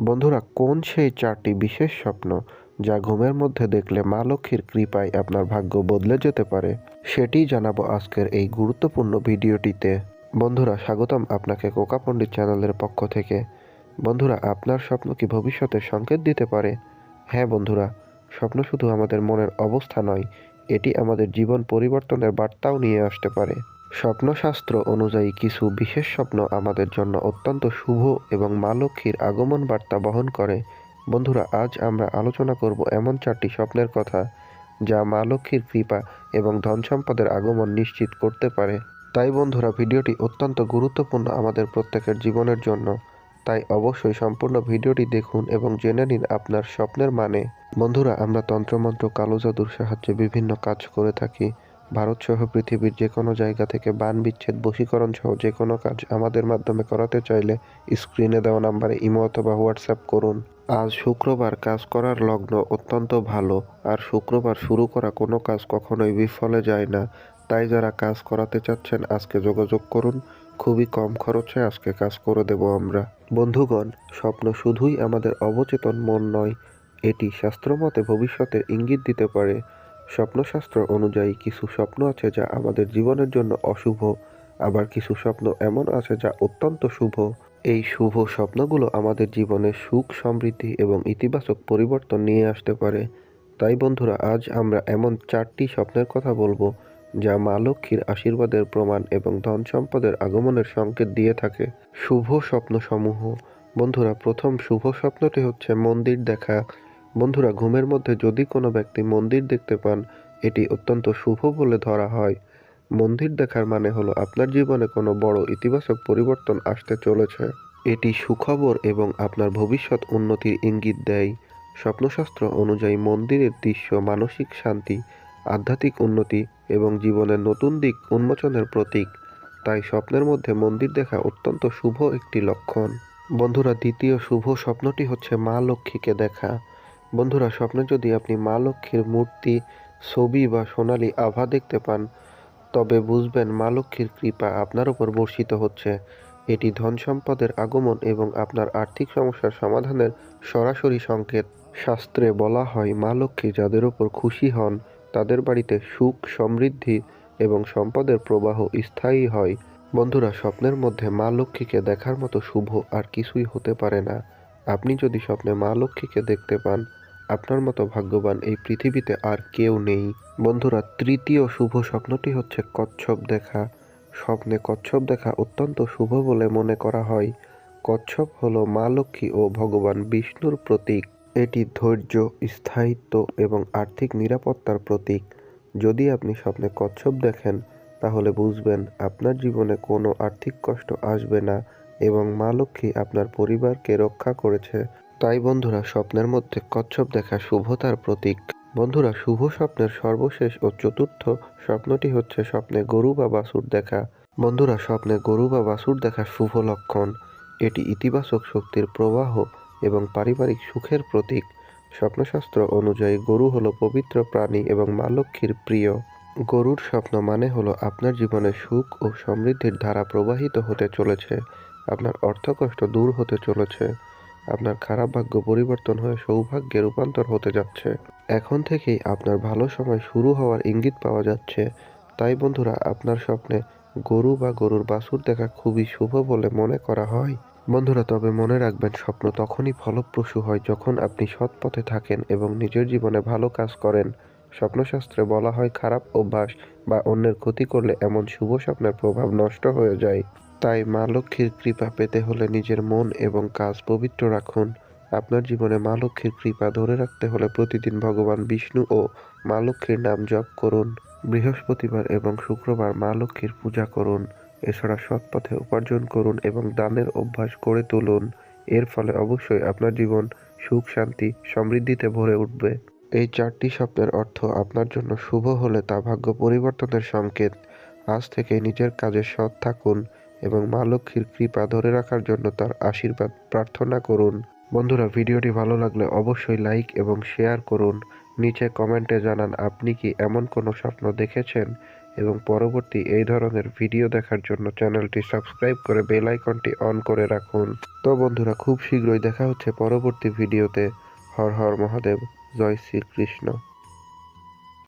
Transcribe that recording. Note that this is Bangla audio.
বন্ধুরা, কোন সেই চারটি বিশেষ স্বপ্ন যা ঘুমের মধ্যে দেখলে মা লক্ষ্মীর কৃপায় আপনার ভাগ্য বদলে যেতে পারে? সেটিই জানাব আজকের এই গুরুত্বপূর্ণ ভিডিওটিতে। বন্ধুরা, স্বাগতম আপনাকে কোকা পণ্ডিত চ্যানেলের পক্ষ থেকে। বন্ধুরা, আপনার স্বপ্ন কি ভবিষ্যতের সংকেত দিতে পারে? হ্যাঁ বন্ধুরা, স্বপ্ন শুধু আমাদের মনের অবস্থা নয়, এটি আমাদের জীবন পরিবর্তনের বার্তাও নিয়ে আসতে পারে। স্বপ্নশাস্ত্র অনুযায়ী কিছু বিশেষ স্বপ্ন আমাদের জন্য অত্যন্ত শুভ এবং মা লক্ষ্মীর আগমন বার্তা বহন করে। বন্ধুরা, আজ আমরা আলোচনা করব এমন চারটি স্বপ্নের কথা যা মা লক্ষ্মীর কৃপা এবং ধন সম্পদের আগমন নিশ্চিত করতে পারে। তাই বন্ধুরা, ভিডিওটি অত্যন্ত গুরুত্বপূর্ণ আমাদের প্রত্যেকের জীবনের জন্য। তাই অবশ্যই সম্পূর্ণ ভিডিওটি দেখুন এবং জেনে নিন আপনার স্বপ্নের মানে। বন্ধুরা, আমরা তন্ত্রমন্ত্র কালো জাদুর সাহায্যে বিভিন্ন কাজ করে থাকি। ভারত সহ পৃথিবীর যে কোনো জায়গা থেকে বান বিচ্ছেদ বশীকরণ সহ যে কোনো কাজ আমাদের মাধ্যমে করাতে চাইলে স্ক্রিনে দেওয়া নাম্বারে ইমো অথবা হোয়াটসঅ্যাপ করুন। আজ শুক্রবার কাজ করার লগ্ন অত্যন্ত ভালো, আর শুক্রবার শুরু করা কোনো কাজ কখনোই বিফলে যায় না। তাই যারা কাজ করাতে চাচ্ছেন, আজকে যোগাযোগ করুন। খুবই কম খরচে আজকে কাজ করে দেব আমরা। বন্ধুগণ, স্বপ্ন শুধুই আমাদের অবচেতন মন নয়, এটি শাস্ত্রমতে ভবিষ্যতের ইঙ্গিত দিতে পারে। স্বপ্নশাস্ত্র অনুযায়ী কিছু স্বপ্ন আছে যা আমাদের জীবনের জন্য অশুভ, আবার কিছু স্বপ্ন এমন আছে যা অত্যন্ত শুভ। এই শুভ স্বপ্নগুলো আমাদের জীবনে সুখ, সমৃদ্ধি এবং ইতিবাচক পরিবর্তন নিয়ে আসতে পারে। তাই বন্ধুরা, আজ আমরা এমন চারটি স্বপ্নের কথা বলব, যা মা লক্ষ্মীর আশীর্বাদের প্রমাণ এবং ধন সম্পদের আগমনের সংকেত দিয়ে থাকে। শুভ স্বপ্নসমূহ। বন্ধুরা, প্রথম শুভ স্বপ্নটি হচ্ছে মন্দির দেখা। বন্ধুরা, ঘুমের মধ্যে যদি কোনো ব্যক্তি মন্দির দেখতে পান, এটি অত্যন্ত শুভ বলে ধরা হয়। মন্দির দেখার মানে হলো আপনার জীবনে কোনো বড় ইতিবাচক পরিবর্তন আসতে চলেছে। এটি সুখবর এবং আপনার ভবিষ্যৎ উন্নতির ইঙ্গিত দেয়। স্বপ্নশাস্ত্র অনুযায়ী মন্দিরের দৃশ্য, মানসিক শান্তি, আধ্যাত্মিক উন্নতি এবং জীবনের নতুন দিক উন্মোচনের প্রতীক। তাই স্বপ্নের মধ্যে মন্দির দেখা অত্যন্ত শুভ একটি লক্ষণ। বন্ধুরা, দ্বিতীয় শুভ স্বপ্নটি হচ্ছে মা লক্ষ্মীকে দেখা। বন্ধুরা, স্বপ্নে যদি আপনি মা লক্ষ্মীর মূর্তি, ছবি বা সোনালী আভা দেখতে পান, তবে বুঝবেন মা লক্ষ্মীর কৃপা আপনার উপর বর্ষিত হচ্ছে। এটি ধন সম্পদের আগমন এবং আপনার আর্থিক সমস্যার সমাধানের সরাসরি সংকেত। শাস্ত্রে বলা হয়, মা লক্ষ্মী যাদের উপর খুশি হন, তাদের বাড়িতে সুখ, সমৃদ্ধি এবং সম্পদের প্রবাহ স্থায়ী হয়। বন্ধুরা, স্বপ্নের মধ্যে মা লক্ষ্মীকে দেখার মতো শুভ আর কিছুই হতে পারে না। আপনি যদি স্বপ্নে মা লক্ষ্মীকে দেখতে পান আপনার মতো ভাগ্যবান এই পৃথিবীতে আর কেউ নেই। বন্ধুরা, তৃতীয় শুভ স্বপ্নটি হচ্ছে কচ্ছপ দেখা। স্বপ্নে কচ্ছপ দেখা অত্যন্ত শুভ বলে মনে করা হয়। কচ্ছপ হলো মা লক্ষ্মী ও ভগবান বিষ্ণুর প্রতীক। এটি ধৈর্য, স্থায়িত্ব এবং আর্থিক নিরাপত্তার প্রতীক। যদি আপনি স্বপ্নে কচ্ছপ দেখেন, তাহলে বুঝবেন আপনার জীবনে কোনো আর্থিক কষ্ট আসবে না এবং মা লক্ষ্মী আপনার পরিবারকে রক্ষা করেছে। তাই বন্ধুরা, স্বপ্নের মধ্যে কচ্ছপ দেখা শুভতার প্রতীক। বন্ধুরা, শুভ স্বপ্নের সর্বশেষ ও চতুর্থ স্বপ্নটি হচ্ছে স্বপ্নে গরু বা বাসুর দেখা। বন্ধুরা, স্বপ্নে গরু বা বাসুর দেখা শুভ লক্ষণ। এটি ইতিবাচক শক্তির প্রবাহ এবং পারিবারিক সুখের প্রতীক। স্বপ্নশাস্ত্র অনুযায়ী গরু হলো পবিত্র প্রাণী এবং মা লক্ষ্মীর প্রিয়। গরুর স্বপ্ন মানে হলো আপনার জীবনে সুখ ও সমৃদ্ধির ধারা প্রবাহিত হতে চলেছে, আপনার অর্থকষ্ট দূর হতে চলেছে। আপনার খারাপ ভাগ্য পরিবর্তন হয়ে সৌভাগ্যে রূপান্তর হতে যাচ্ছে। এখন থেকেই আপনার ভালো সময় শুরু হওয়ার ইঙ্গিত পাওয়া যাচ্ছে। তাই বন্ধুরা, আপনার স্বপ্নে গরু বা গরুর বাছুর দেখা খুবই শুভ বলে মনে করা হয়। বন্ধুরা, তবে মনে রাখবেন, স্বপ্ন তখনই ফলপ্রসূ হয় যখন আপনি সৎ পথে থাকেন এবং নিজের জীবনে ভালো কাজ করেন। স্বপ্নশাস্ত্রে বলা হয়, খারাপ অভ্যাস বা অন্যের ক্ষতি করলে এমন শুভ স্বপ্নের প্রভাব নষ্ট হয়ে যায়। তাই মা লক্ষ্মীর কৃপা পেতে হলে নিজের মন এবং কাজ পবিত্র রাখুন। আপনার জীবনে মা লক্ষ্মীর কৃপা ধরে রাখতে হলে প্রতিদিন ভগবান বিষ্ণু ও মা লক্ষ্মীর নাম জপ করুন। বৃহস্পতিবার এবং শুক্রবার মা লক্ষ্মীর পূজা করুন। এছাড়া সৎ পথে উপার্জন করুন এবং দানের অভ্যাস গড়ে তুলুন। এর ফলে অবশ্যই আপনার জীবন সুখ, শান্তি, সমৃদ্ধিতে ভরে উঠবে। এই চারটি স্বপ্নের অর্থ আপনার জন্য শুভ হলে তা ভাগ্য পরিবর্তনের সংকেত। আজ থেকে নিজের কাজে সৎ থাকুন। এবং মা লক্ষ্মীর কৃপা ধরে রাখার জন্য তার আশীর্বাদ প্রার্থনা করুন। বন্ধুরা, ভিডিওটি ভালো লাগলে অবশ্যই লাইক এবং শেয়ার করুন। নিচে কমেন্টে জানান, আপনি কি এমন কোনো স্বপ্ন দেখেছেন? এবং পরবর্তী এই ধরনের ভিডিও দেখার জন্য চ্যানেলটি সাবস্ক্রাইব করে বেল আইকনটি অন করে রাখুন। তো বন্ধুরা, খুব শীঘ্রই দেখা হচ্ছে পরবর্তী ভিডিওতে। হর হর মহাদেব, জয় শ্রীকৃষ্ণ।